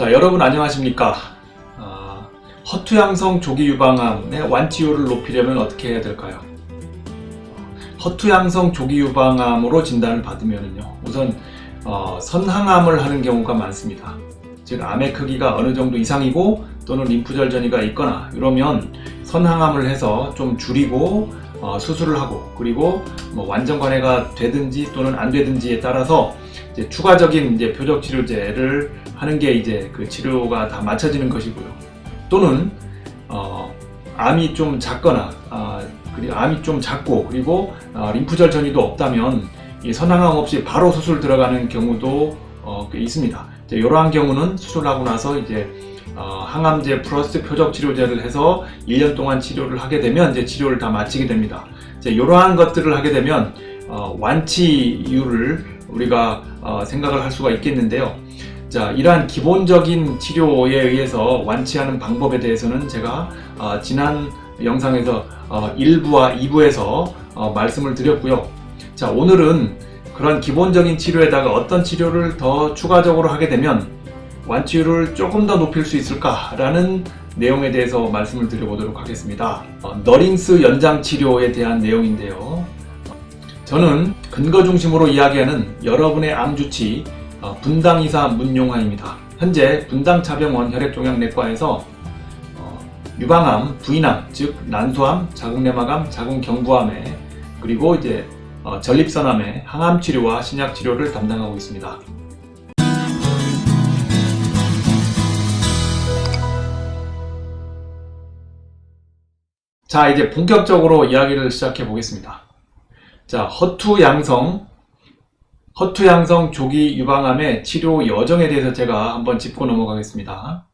자, 여러분 안녕하십니까? 아, 허투양성 조기 유방암의 완치율을 높이려면 어떻게 해야 될까요? 허투양성 조기 유방암으로 진단을 받으면요, 우선 어, 선항암을 하는 경우가 많습니다. 즉 암의 크기가 어느 정도 이상이고 또는 림프절 전이가 있거나 이러면 선항암을 해서 좀 줄이고 어, 수술을 하고 그리고 뭐 완전 관해가 되든지 또는 안 되든지에 따라서 이제 추가적인 이제 표적 치료제를 하는 게 이제 그 치료가 다 맞춰지는 것이고요. 또는 어, 암이 좀 작거나 아, 그리고 암이 좀 작고 그리고 아, 림프절 전이도 없다면 이 선항암 없이 바로 수술 들어가는 경우도 어, 꽤 있습니다. 이제 이러한 경우는 수술하고 나서 이제 어, 항암제 플러스 표적 치료제를 해서 1년 동안 치료를 하게 되면 이제 치료를 다 마치게 됩니다. 이제 이러한 것들을 하게 되면 어, 완치율을 우리가 어, 생각을 할 수가 있겠는데요. 자, 이러한 기본적인 치료에 의해서 완치하는 방법에 대해서는 제가 어, 지난 영상에서 어, 1부와 2부에서 어, 말씀을 드렸고요. 자, 오늘은 그런 기본적인 치료에다가 어떤 치료를 더 추가적으로 하게 되면 완치율을 조금 더 높일 수 있을까라는 내용에 대해서 말씀을 드려보도록 하겠습니다. 어, 너링스 연장 치료에 대한 내용인데요. 저는 근거 중심으로 이야기하는 여러분의 암 주치 어, 분당이사 문용화입니다. 현재 분당차병원 혈액종양내과에서 어, 유방암, 부인암, 즉 난소암, 자궁내막암, 자궁경부암에 그리고 이제 어, 전립선암의 항암 치료와 신약 치료를 담당하고 있습니다. 자, 이제 본격적으로 이야기를 시작해 보겠습니다. 자, 허투 양성, 허투 양성 조기 유방암의 치료 여정에 대해서 제가 한번 짚고 넘어가겠습니다.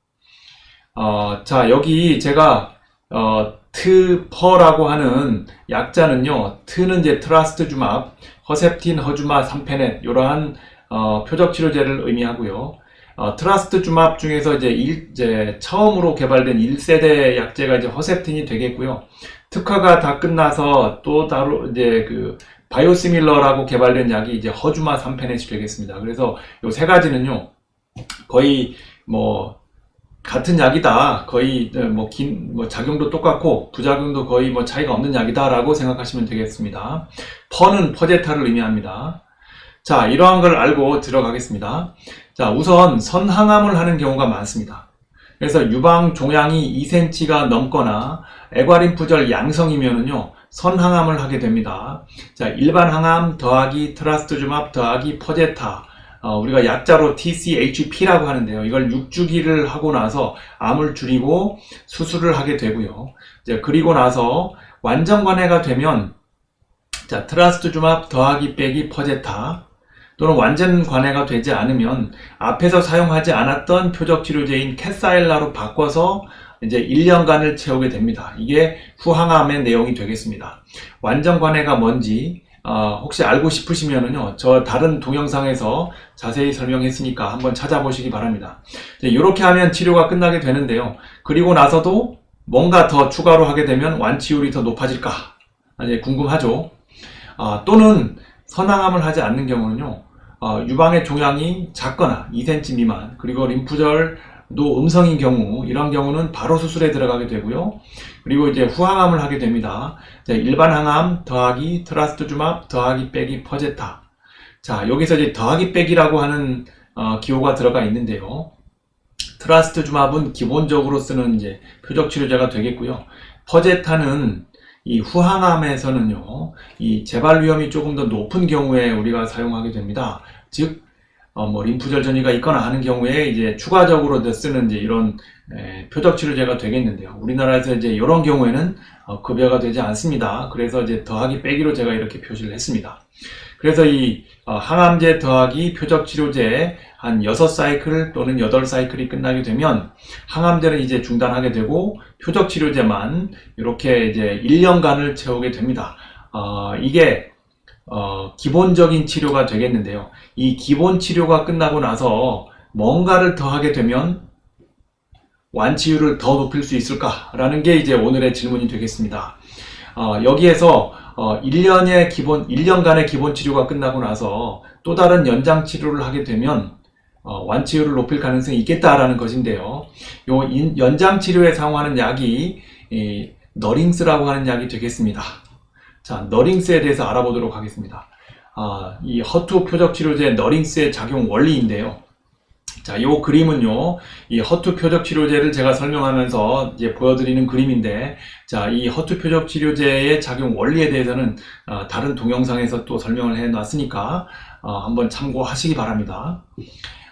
어, 자, 여기 제가 어, 트퍼라고 하는 약자는요, 트는 이제 트라스트주맙, 허셉틴, 허주마, 삼페넷 이러한 어, 표적 치료제를 의미하고요. 어, 트라스트주맙 중에서 이제, 일, 이제 처음으로 개발된 1세대 약제가 이제 허셉틴이 되겠고요. 특허가 다 끝나서 또 따로 이제 그 바이오시밀러라고 개발된 약이 이제 허주마 3페넷이 되겠습니다. 그래서 이 세 가지는요, 거의 뭐 같은 약이다. 거의 뭐, 긴, 뭐 작용도 똑같고 부작용도 거의 뭐 차이가 없는 약이다라고 생각하시면 되겠습니다. 퍼는 퍼제타를 의미합니다. 자, 이러한 걸 알고 들어가겠습니다. 자, 우선 선항암을 하는 경우가 많습니다. 그래서 유방 종양이 2cm가 넘거나 애과림프절 양성이면은요, 선항암을 하게 됩니다. 자, 일반 항암 더하기 트라스트주맙 더하기 퍼제타 어, 우리가 약자로 TCHP라고 하는데요. 이걸 6주기를 하고 나서 암을 줄이고 수술을 하게 되고요. 이제 그리고 나서 완전 관해가 되면 자, 트라스트주맙 더하기 빼기 퍼제타 또는 완전 관해가 되지 않으면 앞에서 사용하지 않았던 표적 치료제인 캐사일라로 바꿔서 이제 1년간을 채우게 됩니다. 이게 후항암의 내용이 되겠습니다. 완전 관해가 뭔지 어, 혹시 알고 싶으시면은요, 저 다른 동영상에서 자세히 설명했으니까 한번 찾아보시기 바랍니다. 이렇게 하면 치료가 끝나게 되는데요. 그리고 나서도 뭔가 더 추가로 하게 되면 완치율이 더 높아질까? 이제 궁금하죠? 아, 또는 선항암을 하지 않는 경우는요, 어, 유방의 종양이 작거나 2cm 미만, 그리고 림프절 도 음성인 경우, 이런 경우는 바로 수술에 들어가게 되고요. 그리고 이제 후항암을 하게 됩니다. 일반 항암 더하기 트라스트주맙 더하기 빼기 퍼제타. 자, 여기서 이제 더하기 빼기라고 하는 어, 기호가 들어가 있는데요. 트라스트주맙은 기본적으로 쓰는 이제 표적 치료제가 되겠고요. 퍼제타는 이 후항암에서는요, 이 재발 위험이 조금 더 높은 경우에 우리가 사용하게 됩니다. 즉, 어, 뭐 림프절 전이가 있거나 하는 경우에 이제 추가적으로 쓰는 이제 이런 에, 표적 치료제가 되겠는데요. 우리나라에서 이제 이런 경우에는 어, 급여가 되지 않습니다. 그래서 이제 더하기 빼기로 제가 이렇게 표시를 했습니다. 그래서 이 어, 항암제 더하기 표적 치료제 한 6사이클 또는 8사이클이 끝나게 되면 항암제는 이제 중단하게 되고 표적 치료제만 이렇게 이제 1년간을 채우게 됩니다. 어, 이게 어, 기본적인 치료가 되겠는데요. 이 기본 치료가 끝나고 나서 뭔가를 더 하게 되면 완치율을 더 높일 수 있을까라는 게 이제 오늘의 질문이 되겠습니다. 어, 여기에서 어, 1년의 기본, 1년간의 기본 치료가 끝나고 나서 또 다른 연장 치료를 하게 되면 어, 완치율을 높일 가능성이 있겠다라는 것인데요. 요 인- 연장 치료에 사용하는 약이 이 너링스라고 하는 약이 되겠습니다. 자, 너링스에 대해서 알아보도록 하겠습니다. 아, 이 허투 표적 치료제 너링스의 작용 원리인데요. 자, 요 그림은요, 이 허투 표적 치료제를 제가 설명하면서 이제 보여드리는 그림인데, 자, 이 허투 표적 치료제의 작용 원리에 대해서는 어, 다른 동영상에서 또 설명을 해 놨으니까 어, 한번 참고하시기 바랍니다.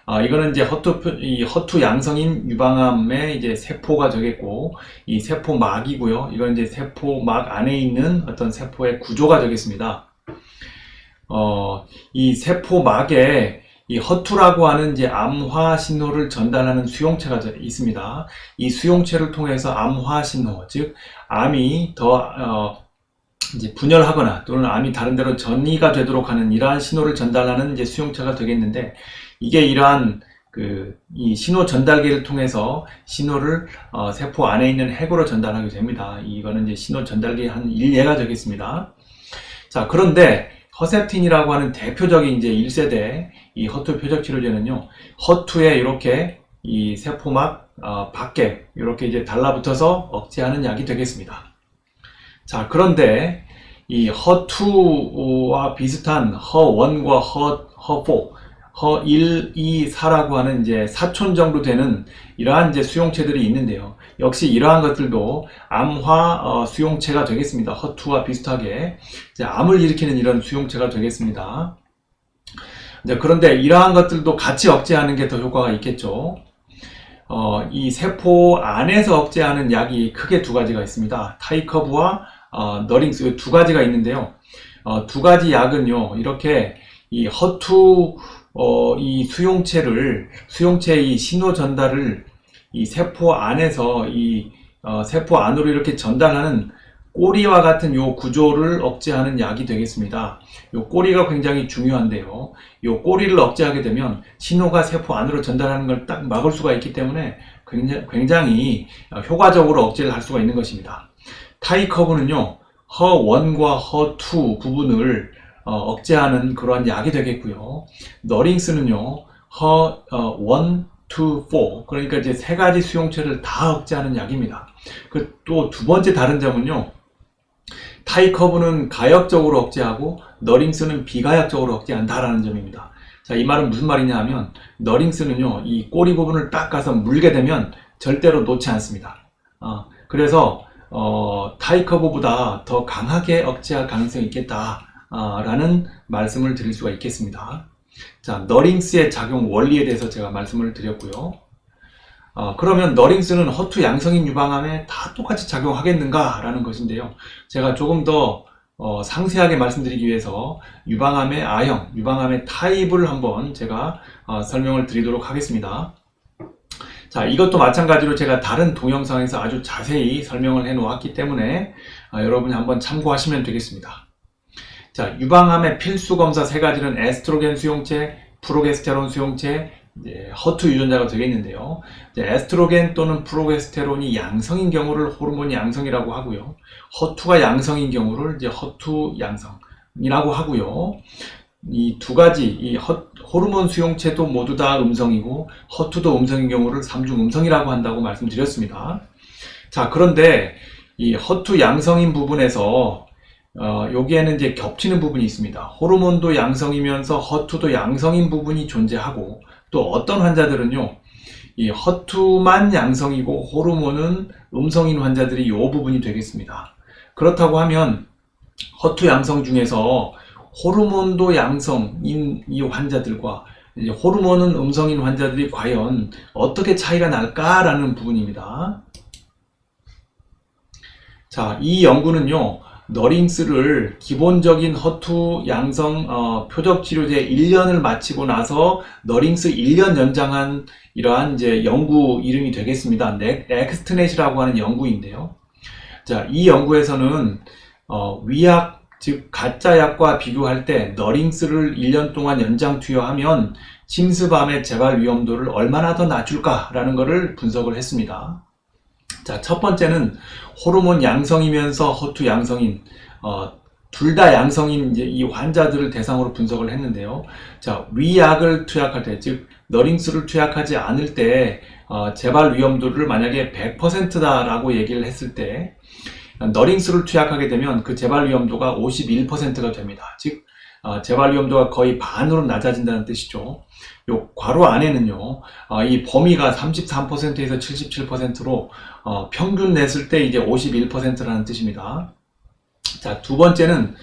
아, 이거는 이제 허투, 표- 이 허투 양성인 유방암의 이제 세포가 되겠고, 이 세포막이고요. 이건 이제 세포막 안에 있는 어떤 세포의 구조가 되겠습니다. 어, 이 세포막에 이 허투라고 하는 이제 암화 신호를 전달하는 수용체가 저- 있습니다. 이 수용체를 통해서 암화 신호, 즉 암이 더 어, 이제 분열하거나 또는 암이 다른 데로 전이가 되도록 하는 이러한 신호를 전달하는 이제 수용체가 되겠는데 이게 이러한 그 이 신호 전달기를 통해서 신호를 어, 세포 안에 있는 핵으로 전달하게 됩니다. 이거는 이제 신호 전달기 한 일례가 되겠습니다. 자, 그런데 허셉틴이라고 하는 대표적인 이제 1세대 이 허투 표적 치료제는요, 허투에 이렇게 이 세포막 어, 밖에 이렇게 이제 달라붙어서 억제하는 약이 되겠습니다. 자, 그런데 이 허2와 비슷한 허1과 허, 허4, 허1, 2, 4라고 하는 이제 사촌 정도 되는 이러한 이제 수용체들이 있는데요. 역시 이러한 것들도 암화 어, 수용체가 되겠습니다. 허2와 비슷하게 이제 암을 일으키는 이런 수용체가 되겠습니다. 이제 그런데 이러한 것들도 같이 억제하는 게 더 효과가 있겠죠. 어, 이 세포 안에서 억제하는 약이 크게 두 가지가 있습니다. 타이커브와 어, 너링스 두 가지가 있는데요. 어, 두 가지 약은요, 이렇게 이 허투 어, 이 수용체를 수용체의 이 신호 전달을 이 세포 안에서 이 어, 세포 안으로 이렇게 전달하는 꼬리와 같은 요 구조를 억제하는 약이 되겠습니다. 요 꼬리가 굉장히 중요한데요. 요 꼬리를 억제하게 되면 신호가 세포 안으로 전달하는 걸 딱 막을 수가 있기 때문에 굉장히, 굉장히 어, 효과적으로 억제를 할 수가 있는 것입니다. 타이커브는요, 허1과 허2 부분을 어, 억제하는 그러한 약이 되겠고요. 너링스는요, 허1, 2, 4 그러니까 이제 세 가지 수용체를 다 억제하는 약입니다. 그 또 두 번째 다른 점은요, 타이커브는 가역적으로 억제하고 너링스는 비가역적으로 억제한다라는 점입니다. 자, 이 말은 무슨 말이냐 하면 너링스는요, 이 꼬리 부분을 딱 가서 물게 되면 절대로 놓지 않습니다. 어, 그래서 어, 타이커브보다 더 강하게 억제할 가능성이 있겠다라는 말씀을 드릴 수가 있겠습니다. 자, 너링스의 작용 원리에 대해서 제가 말씀을 드렸고요. 어, 그러면 너링스는 허투 양성인 유방암에 다 똑같이 작용하겠는가라는 것인데요. 제가 조금 더 어, 상세하게 말씀드리기 위해서 유방암의 A형, 유방암의 타입을 한번 제가 어, 설명을 드리도록 하겠습니다. 자, 이것도 마찬가지로 제가 다른 동영상에서 아주 자세히 설명을 해 놓았기 때문에 어, 여러분이 한번 참고하시면 되겠습니다. 자, 유방암의 필수 검사 세 가지는 에스트로겐 수용체, 프로게스테론 수용체, 허투 유전자가 되겠는데요. 에스트로겐 또는 프로게스테론이 양성인 경우를 호르몬 양성이라고 하고요. 허투가 양성인 경우를 이제 허투 양성이라고 하고요. 이 두 가지 이 허- 호르몬 수용체도 모두 다 음성이고 허투도 음성인 경우를 삼중 음성이라고 한다고 말씀드렸습니다. 자, 그런데 이 허투 양성인 부분에서 어, 여기에는 이제 겹치는 부분이 있습니다. 호르몬도 양성이면서 허투도 양성인 부분이 존재하고 또 어떤 환자들은요, 이 허투만 양성이고 호르몬은 음성인 환자들이 이 부분이 되겠습니다. 그렇다고 하면 허투 양성 중에서 호르몬도 양성인 이 환자들과 호르몬은 음성인 환자들이 과연 어떻게 차이가 날까라는 부분입니다. 자, 이 연구는요, 너링스를 기본적인 허투 양성 어, 표적 치료제 1년을 마치고 나서 너링스 1년 연장한 이러한 이제 연구 이름이 되겠습니다. 넥- 엑스트넷이라고 하는 연구인데요. 자, 이 연구에서는 어, 위약 즉 가짜 약과 비교할 때 너링스를 1년 동안 연장 투여하면 침습암의 재발 위험도를 얼마나 더 낮출까라는 것을 분석을 했습니다. 자, 첫 번째는 호르몬 양성이면서 허투 양성인 어, 둘 다 양성인 이 환자들을 대상으로 분석을 했는데요. 자, 위약을 투약할 때, 즉, 너링스를 투약하지 않을 때, 어, 재발 위험도를 만약에 100%다라고 얘기를 했을 때, 너링스를 투약하게 되면 그 재발 위험도가 51%가 됩니다. 즉, 어, 재발 위험도가 거의 반으로 낮아진다는 뜻이죠. 요 괄호 안에는요, 어, 이 범위가 33%에서 77%로 어, 평균 냈을 때 이제 51%라는 뜻입니다. 자, 두 번째는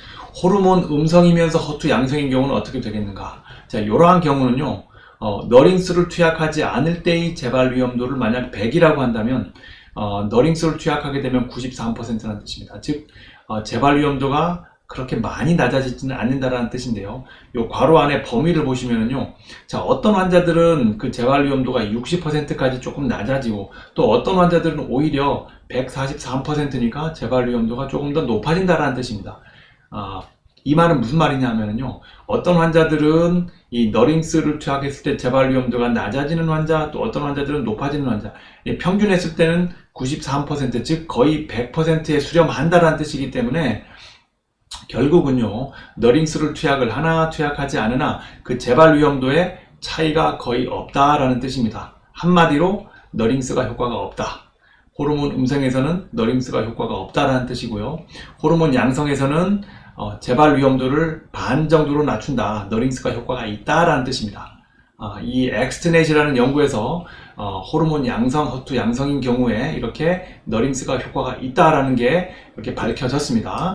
호르몬 음성이면서 허투 양성인 경우는 어떻게 되겠는가? 자, 이러한 경우는요, 어, 너링스를 투약하지 않을 때의 재발 위험도를 만약 100이라고 한다면, 어, 너링스를 투약하게 되면 93%라는 뜻입니다. 즉, 어, 재발 위험도가 그렇게 많이 낮아지지는 않는다라는 뜻인데요. 요 괄호 안에 범위를 보시면은요. 자, 어떤 환자들은 그 재발 위험도가 60%까지 조금 낮아지고 또 어떤 환자들은 오히려 143%니까 재발 위험도가 조금 더 높아진다라는 뜻입니다. 아, 이 말은 무슨 말이냐면요. 어떤 환자들은 이 너링스를 투약했을 때 재발 위험도가 낮아지는 환자, 또 어떤 환자들은 높아지는 환자. 이 평균했을 때는 93%, 즉 거의 100%에 수렴한다라는 뜻이기 때문에 결국은요, 너링스를 투약을 하나 투약하지 않으나 그 재발 위험도에 차이가 거의 없다라는 뜻입니다. 한마디로 너링스가 효과가 없다. 호르몬 음성에서는 너링스가 효과가 없다라는 뜻이고요. 호르몬 양성에서는 어, 재발 위험도를 반 정도로 낮춘다. 너링스가 효과가 있다라는 뜻입니다. 아, 이 엑스트넷이라는 연구에서 어, 호르몬 양성, 허투 양성인 경우에 이렇게 너링스가 효과가 있다라는 게 이렇게 밝혀졌습니다.